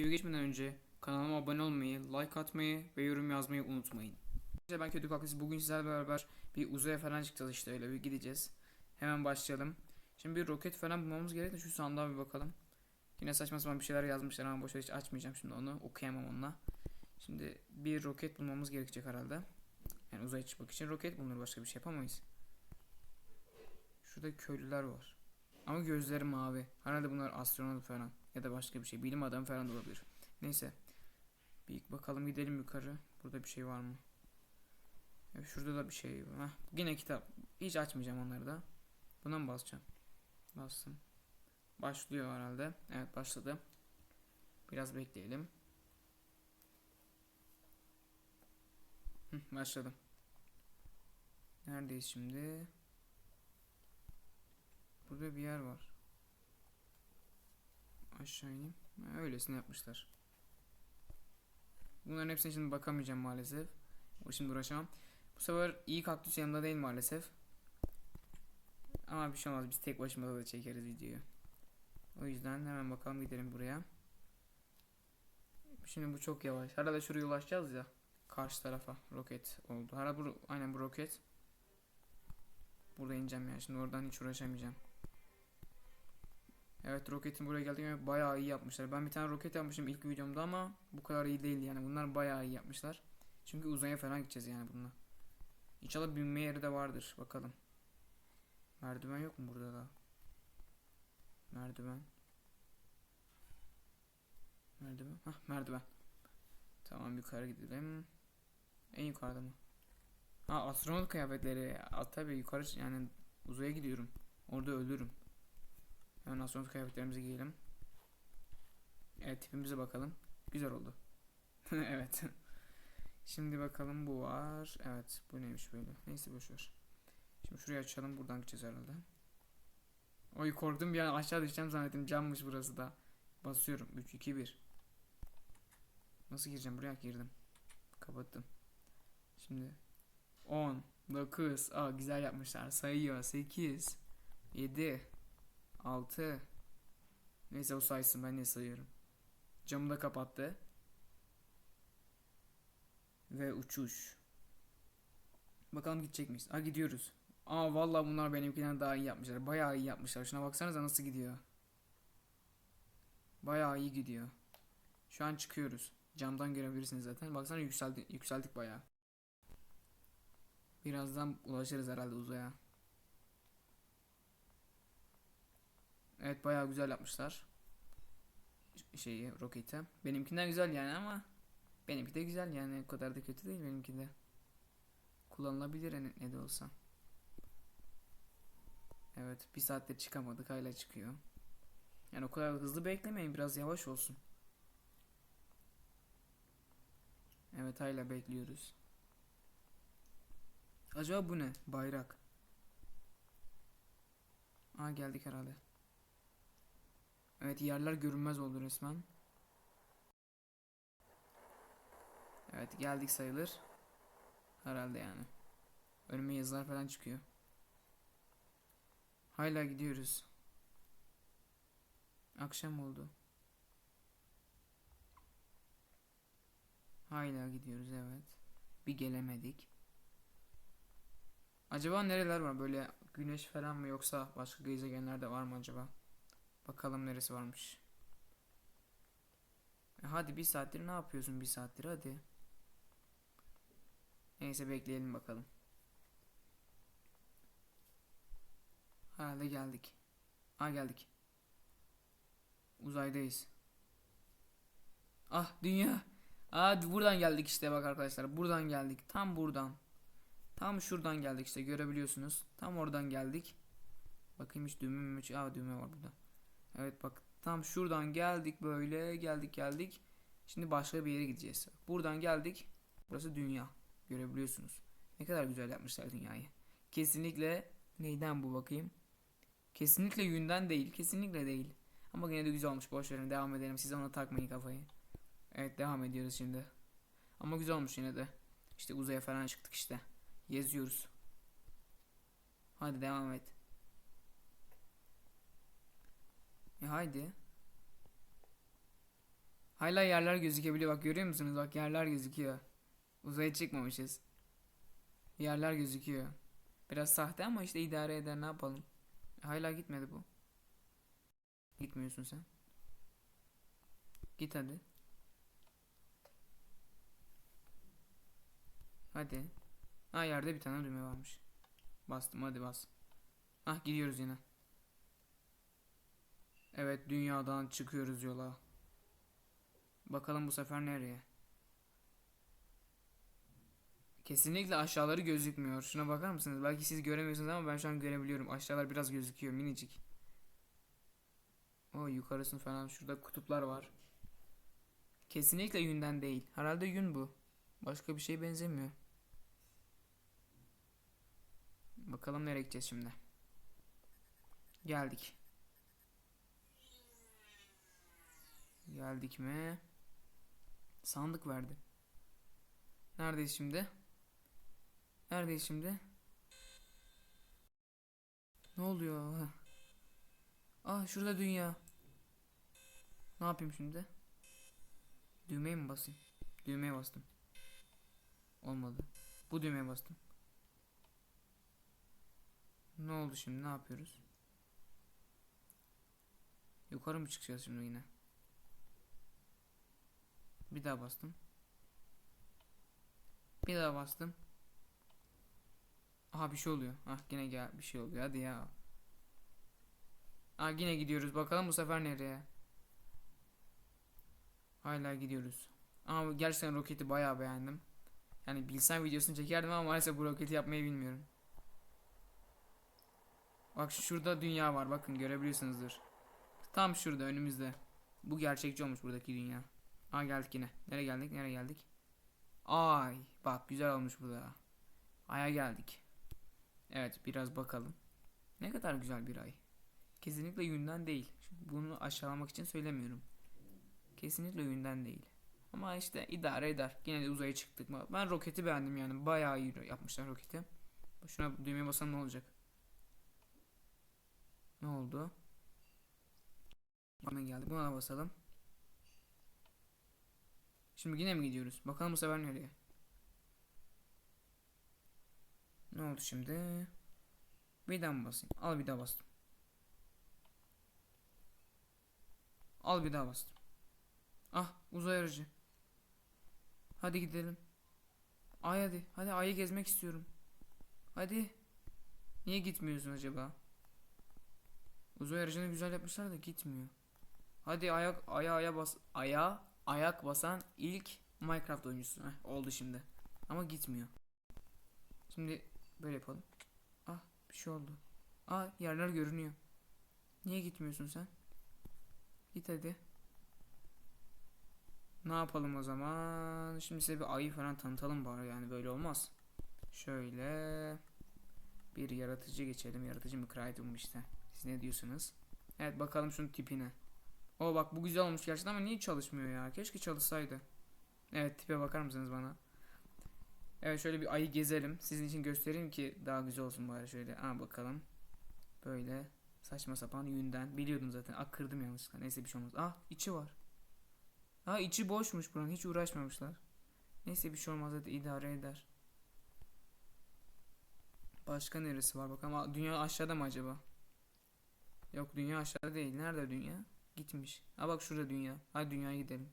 videoya geçmeden önce kanalıma abone olmayı, like atmayı ve yorum yazmayı unutmayın. İşte ben Kötü Kaktüs. Bugün sizlerle beraber bir uzaya falan çıkacağız işte öyle bir gideceğiz. Hemen başlayalım. Şimdi bir roket falan bulmamız gerek de şu sandığa bir bakalım. Yine saçma sapan bir şeyler yazmışlar ama boşver hiç açmayacağım şimdi onu. Okuyamam onunla. Şimdi bir roket bulmamız gerekecek herhalde. Yani uzaya çıkmak için roket bulunur başka bir şey yapamayız. Şurada köylüler var. Ama gözleri mavi. Herhalde bunlar astronot falan ya da başka bir şey. Bilim adamı falan da olabilir. Neyse. Bir bakalım gidelim yukarı. Burada bir şey var mı? Şurada da bir şey var. Heh, yine kitap. Hiç açmayacağım onları da. Buna mı basacağım? Bastım. Başlıyor herhalde. Evet başladı. Biraz bekleyelim. Hı, başladım. Neredeyiz şimdi? Burada bir yer var. Aşağı ineyim. Öylesine yapmışlar. Bunların hepsine şimdi bakamayacağım maalesef. O şimdi uğraşamam. Bu sefer iyi kaktüs yanımda değil maalesef. Ama bir şey olmaz. Biz tek başımıza da çekeriz videoyu. O yüzden hemen bakalım gidelim buraya. Şimdi bu çok yavaş. Herhalde şuraya ulaşacağız ya. Karşı tarafa roket oldu. Herhalde bu aynen bu roket. Burada ineceğim ya. Şimdi oradan hiç uğraşamayacağım. Evet roketin buraya geldiğinde bayağı iyi yapmışlar. Ben bir tane roket yapmışım ilk videomda ama bu kadar iyi değil yani. Bunlar bayağı iyi yapmışlar. Çünkü uzaya falan gideceğiz yani bununla. İnşallah binme yeri de vardır. Bakalım. Merdiven yok mu burada da? Merdiven. Merdiven. Hah merdiven. Tamam yukarı gidelim. En yukarıda mı? Ha astronot kıyafetleri. Aa, tabii yukarı yani uzaya gidiyorum. Orada ölürüm. Hemen astronot kıyafetlerimizi giyelim. Evet tipimize bakalım. Güzel oldu. evet. Şimdi bakalım bu var. Evet bu neymiş böyle. Neyse boşver. Şimdi şurayı açalım. Buradan gideceğiz herhalde. Oy korktum bir an aşağı düşeceğim zannettim. Cammış burası da. Basıyorum. 3, 2, 1. Nasıl gireceğim? Buraya girdim. Kapattım. Şimdi 10, 9. Aa güzel yapmışlar. Sayıyor. 8, 7, 6. Neyse o saysın ben ne sayıyorum. Camı da kapattı. Ve uçuş. Bakalım gidecek miyiz? Ha gidiyoruz. Aa vallahi bunlar benimkinden daha iyi yapmışlar. Bayağı iyi yapmışlar. Şuna baksanıza nasıl gidiyor. Bayağı iyi gidiyor. Şu an çıkıyoruz. Camdan görebilirsiniz zaten. Baksana yükseldi, yükseldik bayağı. Birazdan ulaşırız herhalde uzaya. Evet bayağı güzel yapmışlar. Şeyi roketi. Benimkinden güzel yani ama benimki de güzel yani o kadar da kötü değil benimki de. Kullanılabilir ne, ne de olsa. Evet bir saatte çıkamadık hala çıkıyor. Yani o kadar hızlı beklemeyin biraz yavaş olsun. Evet hala bekliyoruz. Acaba bu ne? Bayrak. Aa geldik herhalde. Evet yerler görünmez oldu resmen. Evet geldik sayılır. Herhalde yani. Önüme yazılar falan çıkıyor. Hala gidiyoruz. Akşam oldu. Hala gidiyoruz evet. Bir gelemedik. Acaba nereler var böyle güneş falan mı yoksa başka gezegenler de var mı acaba? Bakalım neresi varmış. E hadi bir saattir ne yapıyorsun bir saattir hadi. Neyse bekleyelim bakalım. Herhalde geldik. Ha geldik. Uzaydayız. Ah dünya. Aa buradan geldik işte bak arkadaşlar. Buradan geldik. Tam buradan. Tam şuradan geldik işte görebiliyorsunuz. Tam oradan geldik. Bakayım hiç düğme mi? Aa düğme var burada. Evet bak tam şuradan geldik böyle geldik geldik. Şimdi başka bir yere gideceğiz. Buradan geldik. Burası dünya. Görebiliyorsunuz. Ne kadar güzel yapmışlar dünyayı. Kesinlikle neyden bu bakayım? Kesinlikle yünden değil. Kesinlikle değil. Ama yine de güzel olmuş. Boş verin devam edelim. Siz ona takmayın kafayı. Evet devam ediyoruz şimdi. Ama güzel olmuş yine de. İşte uzaya falan çıktık işte. Geziyoruz. Hadi devam et. E haydi. Hala yerler gözükebiliyor. Bak görüyor musunuz? Bak yerler gözüküyor. Uzaya çıkmamışız. Yerler gözüküyor. Biraz sahte ama işte idare eder ne yapalım. Hala gitmedi bu. Gitmiyorsun sen. Git hadi. Hadi. Ha yerde bir tane düğme varmış. Bastım hadi bas. Ah gidiyoruz yine. Evet dünyadan çıkıyoruz yola. Bakalım bu sefer nereye? Kesinlikle aşağıları gözükmüyor. Şuna bakar mısınız? Belki siz göremiyorsunuz ama ben şu an görebiliyorum. Aşağılar biraz gözüküyor minicik. O yukarısını falan şurada kutuplar var. Kesinlikle yünden değil. Herhalde yün bu. Başka bir şeye benzemiyor. Bakalım nereye gideceğiz şimdi. Geldik. Geldik mi? Sandık verdi. Neredeyiz şimdi? Neredeyiz şimdi? Ne oluyor? Ah şurada dünya. Ne yapayım şimdi? Düğmeye mi basayım? Düğmeye bastım. Olmadı. Bu düğmeye bastım. Ne oldu şimdi? Ne yapıyoruz? Yukarı mı çıkacağız şimdi yine? Bir daha bastım. Bir daha bastım. Aha bir şey oluyor. Ah yine gel bir şey oluyor. Hadi ya. Ah yine gidiyoruz. Bakalım bu sefer nereye? Hala gidiyoruz. Ama gerçekten roketi bayağı beğendim. Yani bilsem videosunu çekerdim ama maalesef bu roketi yapmayı bilmiyorum. Bak şurada dünya var. Bakın görebiliyorsunuzdur. Tam şurada önümüzde. Bu gerçekçi olmuş buradaki dünya. Aa geldik yine. Nereye geldik? Nereye geldik? Ay bak güzel olmuş bu da. Ay'a geldik. Evet biraz bakalım. Ne kadar güzel bir ay. Kesinlikle yünden değil. Bunu aşağılamak için söylemiyorum. Kesinlikle yünden değil. Ama işte idare eder. Yine de uzaya çıktık. Ben roketi beğendim yani. Bayağı iyi yapmışlar roketi. Şuna düğmeye basam ne olacak? Ne oldu? Bana geldi. Buna da basalım. Şimdi yine mi gidiyoruz? Bakalım bu sefer nereye? Ne oldu şimdi? Bir daha mı basayım? Al bir daha bastım. Al bir daha bastım. Ah uzay aracı. Hadi gidelim. Ay hadi. Hadi ayı gezmek istiyorum. Hadi. Niye gitmiyorsun acaba? Uzay aracını güzel yapmışlar da gitmiyor. Hadi ayak aya aya bas aya ayak basan ilk Minecraft oyuncusu. Heh, oldu şimdi. Ama gitmiyor. Şimdi böyle yapalım. Ah bir şey oldu. Ah yerler görünüyor. Niye gitmiyorsun sen? Git hadi. Ne yapalım o zaman? Şimdi size bir ayı falan tanıtalım bari yani böyle olmaz. Şöyle bir yaratıcı geçelim. Yaratıcı mı Crichton işte. Siz ne diyorsunuz? Evet bakalım şunun tipine. O bak bu güzel olmuş gerçekten ama niye çalışmıyor ya? Keşke çalışsaydı. Evet tipe bakar mısınız bana? Evet şöyle bir ayı gezelim. Sizin için göstereyim ki daha güzel olsun bari şöyle. Aa bakalım. Böyle saçma sapan yünden. Biliyordum zaten. Ak kırdım yanlışlıkla. Neyse bir şey olmaz. Ah içi var. Ha içi boşmuş buranın. Hiç uğraşmamışlar. Neyse bir şey olmaz hadi idare eder. Başka neresi var bakalım. Dünya aşağıda mı acaba? Yok dünya aşağıda değil. Nerede dünya? Gitmiş. Ha bak şurada dünya. Hadi dünyaya gidelim.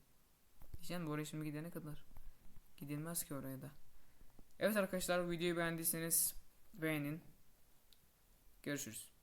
Diyeceğim bu oraya şimdi gidene kadar. Gidilmez ki oraya da. Evet arkadaşlar videoyu beğendiyseniz beğenin. Görüşürüz.